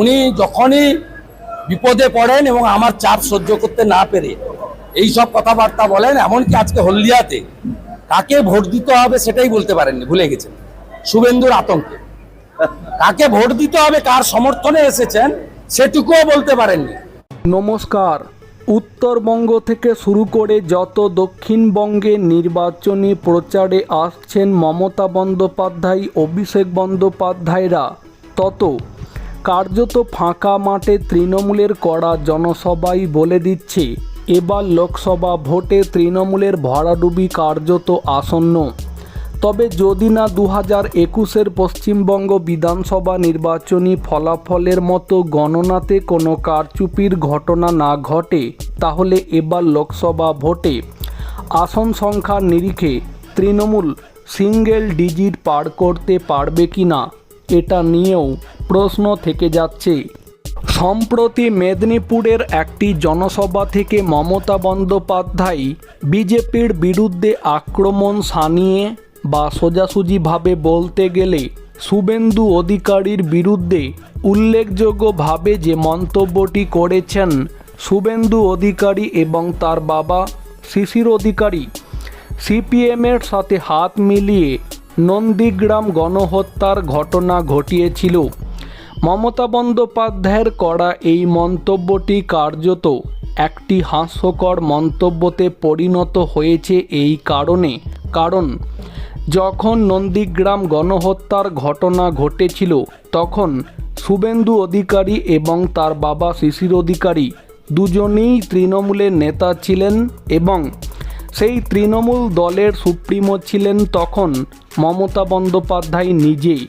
উনি যখনই বিপদে পড়েন এবং আমার চাপ সহ্য করতে না পেরে এই সব কথাবার্তা বলেন, এমনকি আজকে হলদিয়াতে কাকে ভোট দিতে হবে সেটাই বলতে পারেননি, ভুলে গেছেন। শুভেন্দুর আতঙ্কে। কাকে ভোট দিতে হবে, কার সমর্থনে এসেছেন, সেটুকুও বলতে পারেননি। নমস্কার। উত্তরবঙ্গ থেকে শুরু করে যত দক্ষিণবঙ্গে নির্বাচনী প্রচারে আসছেন মমতা বন্দ্যোপাধ্যায়, অভিষেক বন্দ্যোপাধ্যায়রা, তত কার্যত ফাঁকা মাঠে তৃণমূলের করা জনসভাই বলে দিচ্ছে। এবার লোকসভা ভোটে তৃণমূলের ভরাডুবি কার্যত আসন্ন। তবে যদি না দু হাজার একুশের পশ্চিমবঙ্গ বিধানসভা নির্বাচনী ফলাফলের মতো গণনাতে কোনো কারচুপির ঘটনা না ঘটে, তাহলে এবার লোকসভা ভোটে আসন সংখ্যার নিরিখে তৃণমূল সিঙ্গেল ডিজিট পার করতে পারবে কি না এটা নিয়েও প্রশ্ন থেকে যাচ্ছে। সম্প্রতি মেদিনীপুরের একটি জনসভা থেকে মমতা বন্দ্যোপাধ্যায় বিজেপির বিরুদ্ধে আক্রমণ সানিয়ে বা সোজাসুজিভাবে বলতে গেলে শুভেন্দু অধিকারীর বিরুদ্ধে উল্লেখযোগ্যভাবে যে মন্তব্যটি করেছেন শুভেন্দু অধিকারী এবং তার বাবা শিশির অধিকারী, সিপিএমের সাথে হাত মিলিয়ে নন্দীগ্রাম গণহত্যার ঘটনা ঘটিয়েছিল। মমতা বন্দ্যোপাধ্যায়ের করা এই মন্তব্যটি কার্যত একটি হাস্যকর মন্তব্যতে পরিণত হয়েছে এই কারণে। কারণ, যখন নন্দীগ্রাম গণহত্যার ঘটনা ঘটেছিল, তখন শুভেন্দু অধিকারী এবং তার বাবা শিশির অধিকারী দুজনেই তৃণমূলের নেতা ছিলেন এবং সেই তৃণমূল দলের সুপ্রিমো ছিলেন তখন মমতা বন্দ্যোপাধ্যায় নিজেই।